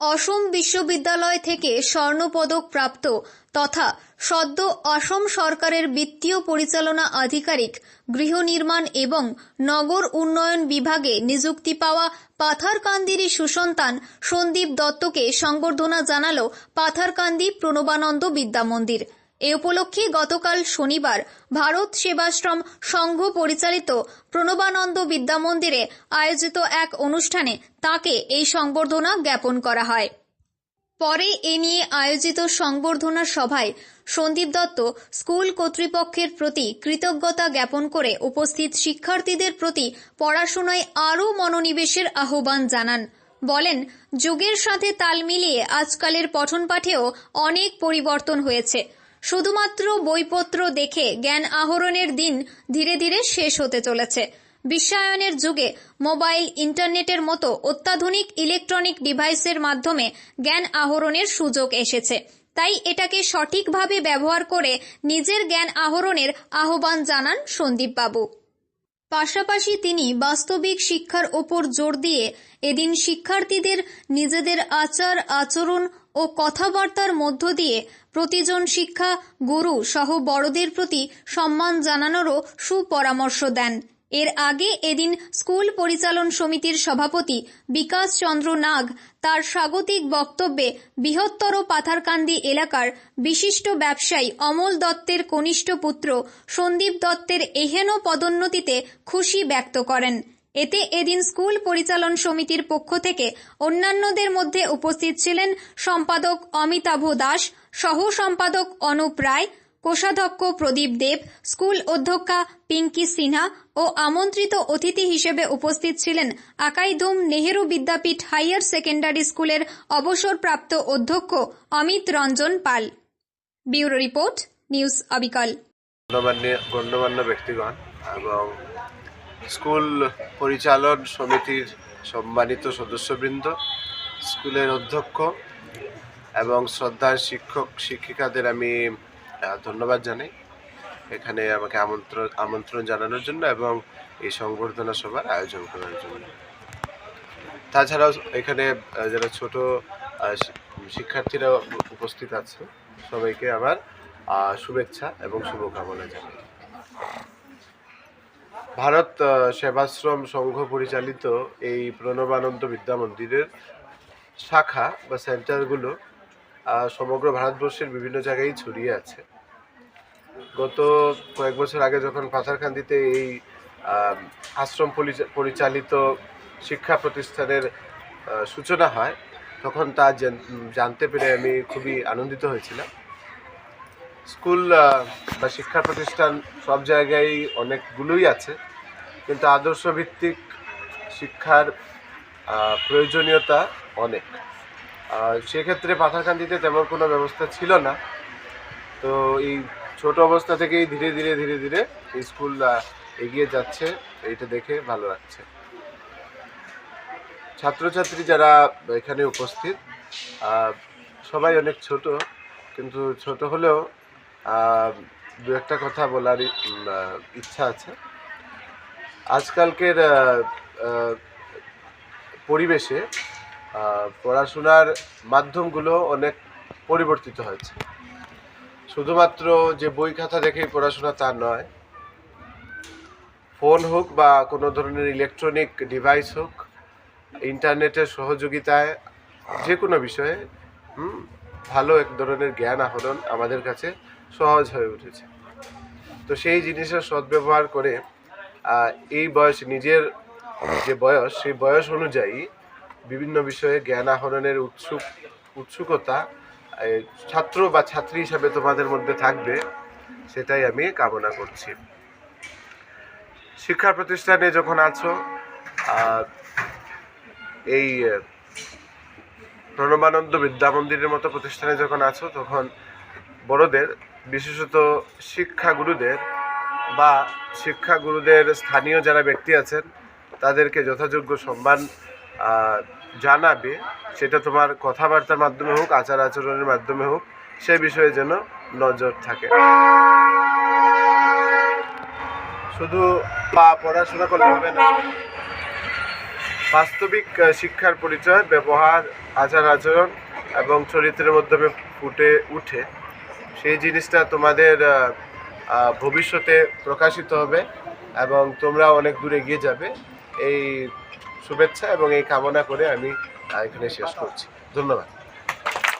অসম বিশ্ববিদ্যালয় থেকে স্বর্ণপদক প্রাপ্ত তথা সদ্য অসম সরকারের বিত্তীয় পরিচালনা আধিকারিক, গৃহনির্মাণ এবং নগর উন্নয়ন বিভাগে নিযুক্তি পাওয়া পাথারকান্দিরই সুসন্তান সন্দীপ দত্তকে সংবর্ধনা জানালো পাথারকান্দি প্রণবানন্দ বিদ্যামন্দির। এ উপলক্ষে গতকাল শনিবার ভারত সেবাশ্রম সংঘ পরিচালিত প্রণবানন্দ বিদ্যামন্দিরে আয়োজিত এক অনুষ্ঠানে তাকে এই সংবর্ধনা জ্ঞাপন করা হয়। পরে এ নিয়ে আয়োজিত সংবর্ধনা সভায় সন্দীপ দত্ত স্কুল কর্তৃপক্ষের প্রতি কৃতজ্ঞতা জ্ঞাপন করে উপস্থিত শিক্ষার্থীদের প্রতি পড়াশোনায় আরও মনোনিবেশের আহ্বান জানান। বলেন, যুগের সাথে তাল মিলিয়ে আজকালের পঠন পাঠেও অনেক পরিবর্তন হয়েছে। শুধুমাত্র বইপত্র দেখে জ্ঞান আহরণের দিন ধীরে ধীরে শেষ হতে চলেছে। বিশ্বায়নের যুগে মোবাইল, ইন্টারনেটের মতো অত্যাধুনিক ইলেকট্রনিক ডিভাইসের মাধ্যমে জ্ঞান আহরণের সুযোগ এসেছে। তাই এটাকে সঠিকভাবে ব্যবহার করে নিজের জ্ঞান আহরণের আহ্বান জানান সন্দীপবাবু। পাশাপাশি তিনি বাস্তবিক শিক্ষার ওপর জোর দিয়ে এদিন শিক্ষার্থীদের নিজেদের আচার, আচরণ ও কথাবার্তার মধ্য দিয়ে প্রতিজন শিক্ষা গুরু সহ বড়দের প্রতি সম্মান জানানোরও সুপরামর্শ দেন। এর আগে এদিন স্কুল পরিচালন সমিতির সভাপতি বিকাশ চন্দ্র নাগ তার স্বাগতিক বক্তব্যে বৃহত্তর পাথারকান্দি এলাকার বিশিষ্ট ব্যবসায়ী অমল দত্তের কনিষ্ঠ পুত্র সন্দীপ দত্তের এহেন পদোন্নতিতে খুশি ব্যক্ত করেন। এতে এদিন স্কুল পরিচালন সমিতির পক্ষ থেকে অন্যান্যদের মধ্যে উপস্থিত ছিলেন সম্পাদক অমিতাভ দাস সহ সম্পাদক অনুপ রায় কোষাধ্যক্ষ প্রদীপ দেব, স্কুল অধ্যক্ষা পিঙ্কি সিনহা ও আমন্ত্রিত অতিথি হিসেবে উপস্থিত ছিলেন আকাইধুম নেহেরু বিদ্যাপীঠ হাইয়ার সেকেন্ডারি স্কুলের অবসরপ্রাপ্ত অধ্যক্ষ Amit Ranjan Pal. Bureau report, news আবিকাল গণ্যমান্য ব্যক্তিগণ এবং স্কুল পরিচালন সমিতির সম্মানিত সদস্যবৃন্দ, স্কুলের অধ্যক্ষ এবং শ্রদ্ধার শিক্ষক, শিক্ষিকাদের আমি ধন্যবাদ জানাই এখানে আমাকে আমন্ত্রণ আমন্ত্রণ জানানোর জন্য এবং এই সংবর্ধনা সভার আয়োজন করার জন্য। তাছাড়াও এখানে যারা ছোট শিক্ষার্থীরা উপস্থিত আছে, সবাইকে আমার শুভেচ্ছা এবং শুভকামনা জানাই। ভারত সেবাশ্রম সংঘ পরিচালিত এই প্রণবানন্দ বিদ্যা মন্দিরের শাখা বা সেন্টারগুলো সমগ্র ভারতবর্ষের বিভিন্ন জায়গায় ছড়িয়ে আছে। গত কয়েক বছর আগে যখন পাথারকান্দিতে এই আশ্রম পরিচা- পরিচালিত শিক্ষা প্রতিষ্ঠানের সূচনা হয়, তখন তা জানতে পেরে আমি খুবই আনন্দিত হয়েছিলাম। স্কুল বা শিক্ষা প্রতিষ্ঠান সব জায়গায় অনেকগুলোই আছে, কিন্তু আদর্শভিত্তিক শিক্ষার প্রয়োজনীয়তা অনেক। সেক্ষেত্রে পাথারকান্দিতে তেমন কোনো ব্যবস্থা ছিল না। তো এই ছোট অবস্থা থেকেই ধীরে ধীরে ধীরে ধীরে স্কুল এগিয়ে যাচ্ছে। এইটা দেখে ভালো লাগছে। ছাত্রছাত্রী যারা এখানে উপস্থিত সবাই অনেক ছোট, কিন্তু ছোট হলেও দু একটা কথা বলার ইচ্ছা আছে। আজকালকের পরিবেশে পড়াশোনার মাধ্যমগুলো অনেক পরিবর্তিত হয়েছে। শুধুমাত্র যে বই খাতা দেখেই পড়াশোনা তা নয়, ফোন হোক বা কোনো ধরনের ইলেকট্রনিক ডিভাইস হোক, ইন্টারনেটের সহযোগিতায় যে কোনো বিষয়ে ভালো এক ধরনের জ্ঞান আহরণ আমাদের কাছে সহজ হয়ে উঠেছে। তো সেই জিনিসের সদ্ব্যবহার করে এই বয়স নিজের যে বয়স, সেই বয়স অনুযায়ী বিভিন্ন বিষয়ে জ্ঞান আহরণের উৎসুক, উৎসুকতা ছাত্র বা ছাত্রী হিসাবে তোমাদের মধ্যে থাকবে, সেটাই আমি কামনা করছি। শিক্ষা প্রতিষ্ঠানে যখন আছো এই প্রণবানন্দ বিদ্যা মন্দিরের মতো প্রতিষ্ঠানে যখন আছো, তখন বড়দের, বিশেষত শিক্ষাগুরুদের বা শিক্ষাগুরুদের স্থানীয় যারা ব্যক্তি আছেন, তাদেরকে যথাযোগ্য সম্মান জানাবে, সেটা তোমার কথাবার্তার মাধ্যমে হোক, আচার আচরণের মাধ্যমে হোক, সে বিষয়ে যেন নজর থাকে। শুধু পা পড়াশোনা করলে হবে না। বাস্তবিক শিক্ষার পরিচয়, ব্যবহার, আচার আচরণ এবং চরিত্রের মাধ্যমে ফুটে উঠে, সেই জিনিসটা তোমাদের ভবিষ্যতে প্রকাশিত হবে এবং তোমরা অনেক দূরে এগিয়ে যাবে। এই শুভেচ্ছা এবং এই কামনা করে আমি এখানে শেষ করছি। ধন্যবাদ।